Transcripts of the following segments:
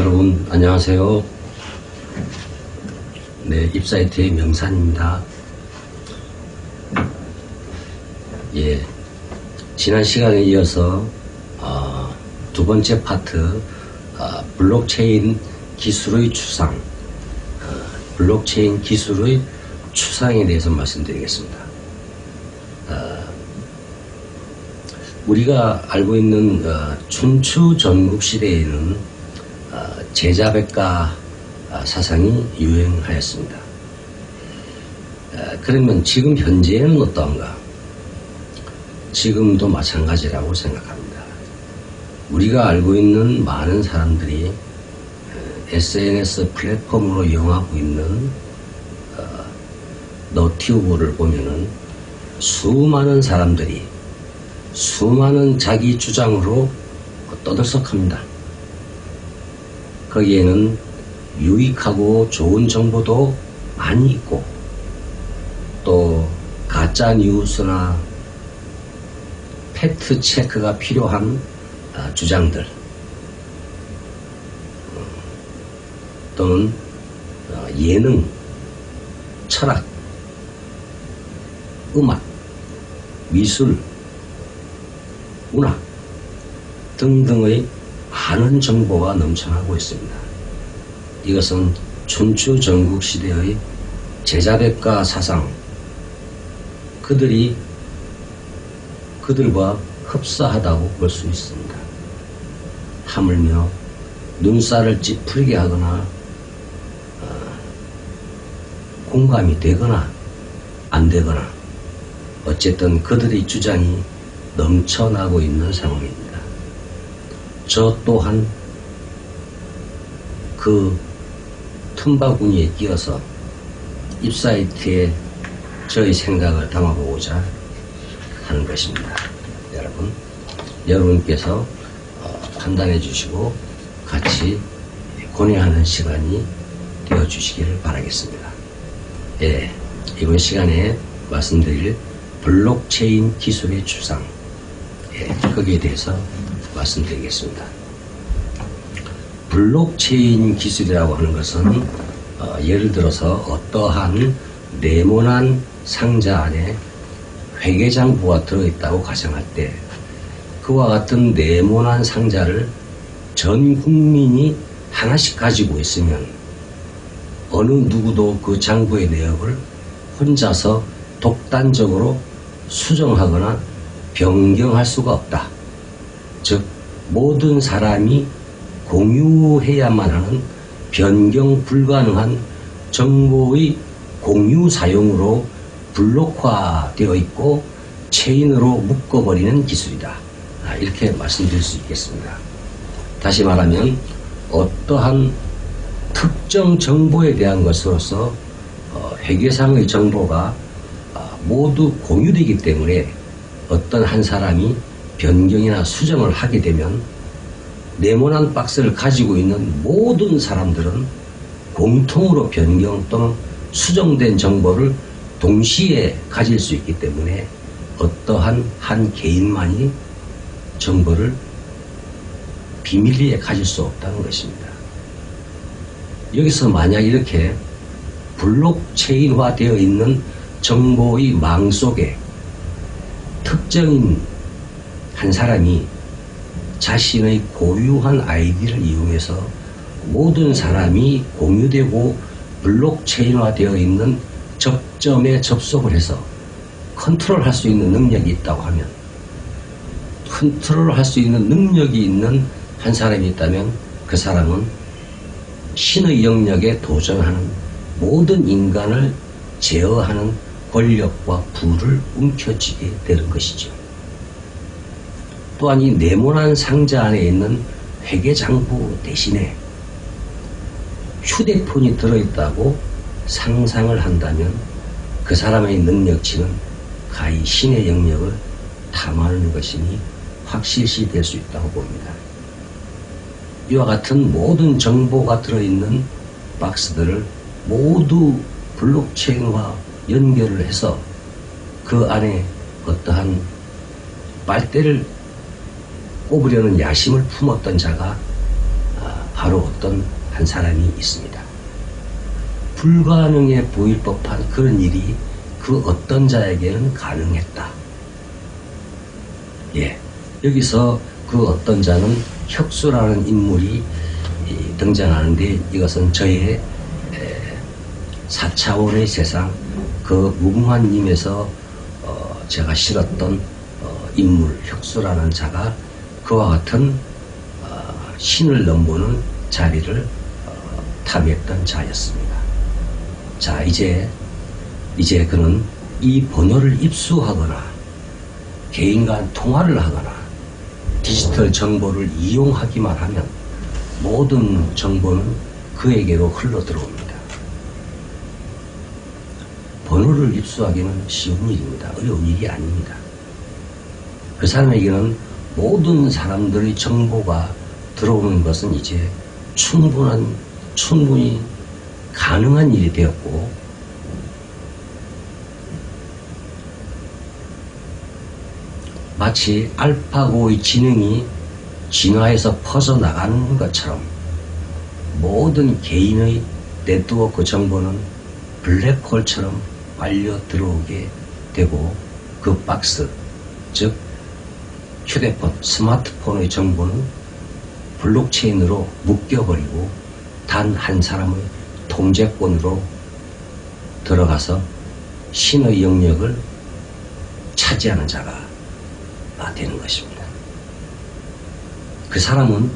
네, 여러분, 안녕하세요. 네, 입사이트의 명산입니다. 예, 지난 시간에 이어서, 어, 두 번째 파트, 어, 블록체인 기술의 추상, 어, 블록체인 기술의 추상에 대해서 말씀드리겠습니다. 어, 우리가 알고 있는 어, 춘추 전국 시대에는 어, 제자백가 어, 사상이 유행하였습니다. 어, 그러면 지금 현재는 어떠한가? 지금도 마찬가지라고 생각합니다. 우리가 알고 있는 많은 사람들이 어, SNS 플랫폼으로 이용하고 있는 어, 너튜브를 보면은 수많은 사람들이 수많은 자기 주장으로 떠들썩합니다. 거기에는 유익하고 좋은 정보도 많이 있고 또 가짜 뉴스나 팩트 체크가 필요한 아, 주장들 어, 또는 어, 예능, 철학, 음악, 미술, 문화 등등의 많은 정보가 넘쳐나고 있습니다. 이것은 춘추 전국 시대의 제자백가 사상 그들이 그들과 흡사하다고 볼 수 있습니다. 하물며 눈살을 찌푸리게 하거나 어, 공감이 되거나 안 되거나 어쨌든 그들의 주장이 넘쳐나고 있는 상황입니다. 저 또한 그 틈바구니에 끼어서 입사이트에 저의 생각을 담아보고자 하는 것입니다. 여러분, 여러분께서 어, 판단해 주시고 같이 고뇌하는 시간이 되어 주시기를 바라겠습니다. 예, 이번 시간에 말씀드릴 블록체인 기술의 추상, 예, 거기에 대해서 말씀드리겠습니다. 블록체인 기술이라고 하는 것은 어, 예를 들어서 어떠한 네모난 상자 안에 회계장부가 들어있다고 가정할 때 그와 같은 네모난 상자를 전 국민이 하나씩 가지고 있으면 어느 누구도 그 장부의 내역을 혼자서 독단적으로 수정하거나 변경할 수가 없다. 즉 모든 사람이 공유해야만 하는 변경 불가능한 정보의 공유 사용으로 블록화되어 있고 체인으로 묶어버리는 기술이다. 아, 이렇게 말씀드릴 수 있겠습니다. 다시 말하면 어떠한 특정 정보에 대한 것으로서 어, 회계상의 정보가 아, 모두 공유되기 때문에 어떤 한 사람이 변경이나 수정을 하게 되면 네모난 박스를 가지고 있는 모든 사람들은 공통으로 변경 또는 수정된 정보를 동시에 가질 수 있기 때문에 어떠한 한 개인만이 정보를 비밀리에 가질 수 없다는 것입니다. 여기서 만약 이렇게 블록체인화 되어 있는 정보의 망 속에 특정인 한 사람이 자신의 고유한 아이디를 이용해서 모든 사람이 공유되고 블록체인화 되어 있는 접점에 접속을 해서 컨트롤 할 수 있는 능력이 있다고 하면 컨트롤 할 수 있는 능력이 있는 한 사람이 있다면 그 사람은 신의 영역에 도전하는 모든 인간을 제어하는 권력과 부를 움켜쥐게 되는 것이죠. 또한 이 네모난 상자 안에 있는 회계장부 대신에 휴대폰이 들어있다고 상상을 한다면 그 사람의 능력치는 가히 신의 영역을 탐하는 것이니 확실시 될 수 있다고 봅니다. 이와 같은 모든 정보가 들어있는 박스들을 모두 블록체인과 연결을 해서 그 안에 어떠한 빨대를 꼽으려는 야심을 품었던 자가 아, 바로 어떤 한 사람이 있습니다. 불가능해 보일 법한 그런 일이 그 어떤 자에게는 가능했다. 예. 여기서 그 어떤 자는 혁수라는 인물이 이, 등장하는데 이것은 저의 에, 4차원의 세상 그 무궁화님에서 어, 제가 실었던 어, 인물 혁수라는 자가 그와 같은 어, 신을 넘보는 자리를 어, 탐했던 자였습니다. 자 이제 이제 그는 이 번호를 입수하거나 개인 간 통화를 하거나 디지털 정보를 이용하기만 하면 모든 정보는 그에게로 흘러 들어옵니다. 번호를 입수하기는 쉬운 일입니다. 어려운 일이 아닙니다. 그 사람에게는 모든 사람들의 정보가 들어오는 것은 이제 충분한, 충분히 가능한 일이 되었고, 마치 알파고의 지능이 진화해서 퍼져나가는 것처럼 모든 개인의 네트워크 정보는 블랙홀처럼 빨려 들어오게 되고 그 박스, 즉 휴대폰, 스마트폰의 정보는 블록체인으로 묶여버리고 단 한 사람의 통제권으로 들어가서 신의 영역을 차지하는 자가 되는 것입니다. 그 사람은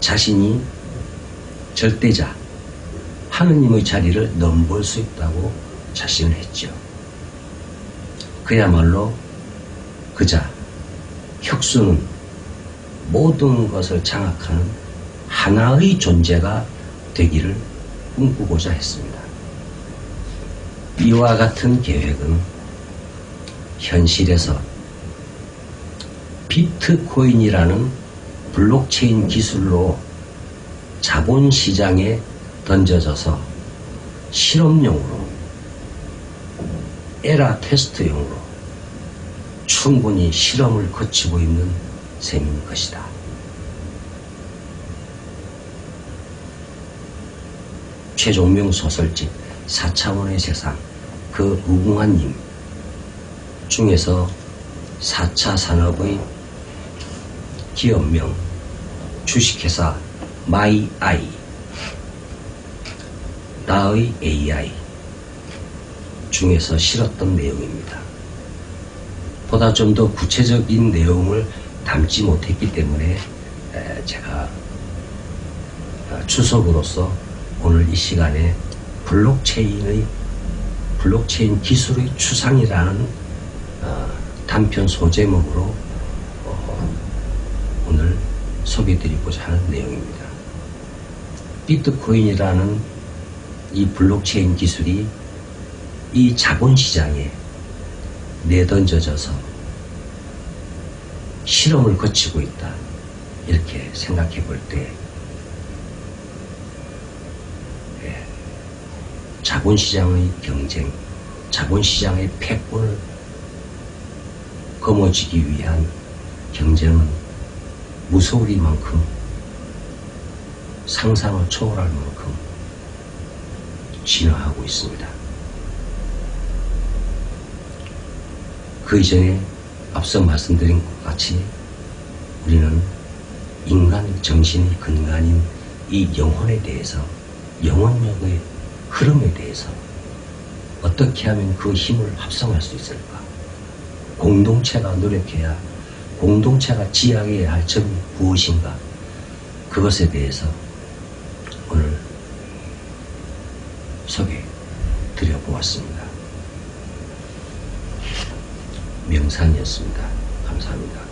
자신이 절대자, 하느님의 자리를 넘볼 수 있다고 자신을 했죠. 그야말로 그자, 혁수는 모든 것을 장악하는 하나의 존재가 되기를 꿈꾸고자 했습니다. 이와 같은 계획은 현실에서 비트코인이라는 블록체인 기술로 자본시장에 던져져서 실험용으로 에라 테스트용으로 충분히 실험을 거치고 있는 셈인 것이다. 최종명 소설집 4차원의 세상 그 무궁화님 중에서 4차 산업의 기업명 주식회사 마이아이 나의 AI 중에서 실었던 내용입니다. 보다 좀 더 구체적인 내용을 담지 못했기 때문에 에, 제가 어, 주석으로서 오늘 이 시간에 블록체인의 블록체인 기술의 추상이라는 어, 단편 소제목으로 어, 오늘 소개드리고자 하는 내용입니다. 비트코인이라는 이 블록체인 기술이 이 자본시장에 내던져져서 실험을 거치고 있다. 이렇게 생각해 볼 때, 예, 자본시장의 경쟁, 자본시장의 패권을 거머쥐기 위한 경쟁은 무서우리만큼 상상을 초월할 만큼 진화하고 있습니다. 그 이전에 앞서 말씀드린 것 같이 우리는 인간 정신의 근간인 이 영혼에 대해서 영혼력의 흐름에 대해서 어떻게 하면 그 힘을 합성할 수 있을까? 공동체가 노력해야 공동체가 지향해야 할 점이 무엇인가? 그것에 대해서 오늘 소개 드려보았습니다. 명산이었습니다. 감사합니다.